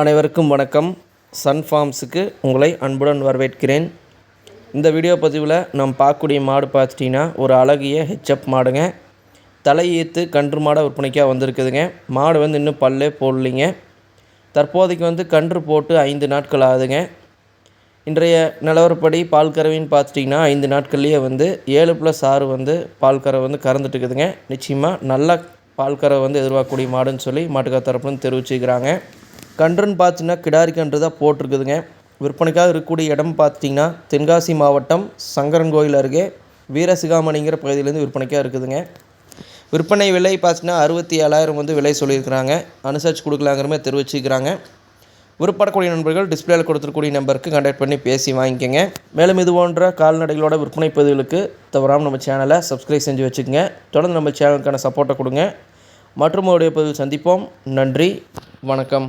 அனைவருக்கும் வணக்கம். சன் ஃபார்ம்ஸுக்கு உங்களை அன்புடன் வரவேற்கிறேன். இந்த வீடியோ பதிவில் நாம் பார்க்கக்கூடிய மாடு பார்த்துட்டிங்கன்னா ஒரு அழகிய ஹெச்எப் மாடுங்க. தலையீத்து கன்று மாடை விற்பனைக்காக வந்திருக்குதுங்க. மாடு வந்து இன்னும் பல்லே போடலிங்க. தற்போதைக்கு வந்து கன்று போட்டு ஐந்து நாட்கள் ஆகுதுங்க. இன்றைய நிலவரப்படி பால் கறவைன்னு பார்த்துட்டிங்கன்னா ஐந்து நாட்கள்லேயே வந்து ஏழு ப்ளஸ் ஆறு வந்து பால் கறவை வந்து கறந்துட்டு இருக்குதுங்க நிச்சயமாக நல்லா பால் கறவை வந்து எதிர்பார்க்கக்கூடிய மாடுன்னு சொல்லி மாட்டுக்கார தரப்புன்னு தெரிவிச்சுக்கிறாங்க. கன்றுன்னு பார்த்தீங்கன்னா கிடாரி கன்று தான் போட்டிருக்குதுங்க. விற்பனைக்காக இருக்கக்கூடிய இடம் பார்த்தீங்கன்னா தென்காசி மாவட்டம் சங்கரன் கோயில் அருகே வீரசிகாமணிங்கிற பகுதியிலேருந்து விற்பனைக்காக இருக்குதுங்க. விற்பனை விலை பார்த்தீங்கன்னா அறுபத்தி ஏழாயிரம் வந்து விலை சொல்லியிருக்கிறாங்க. அனுசரிச்சு கொடுக்கலாங்கிற மாதிரி தெரிவிச்சுக்கிறாங்க விற்படக்கூடிய நண்பர்கள் டிஸ்பிளேயில் கொடுத்துருக்கூடிய நம்பருக்கு கான்டாக்ட் பண்ணி பேசி வாங்கிக்கோங்க. மேலும் இது போன்ற கால்நடைகளோட விற்பனை பதிவுகளுக்கு தவறாமல் நம்ம சேனலை சப்ஸ்கிரைப் செஞ்சு வச்சுக்கோங்க. தொடர்ந்து நம்ம சேனலுக்கான சப்போர்ட்டை கொடுங்க. மற்றும் அவருடைய பதிவு சந்திப்போம். நன்றி. வணக்கம்.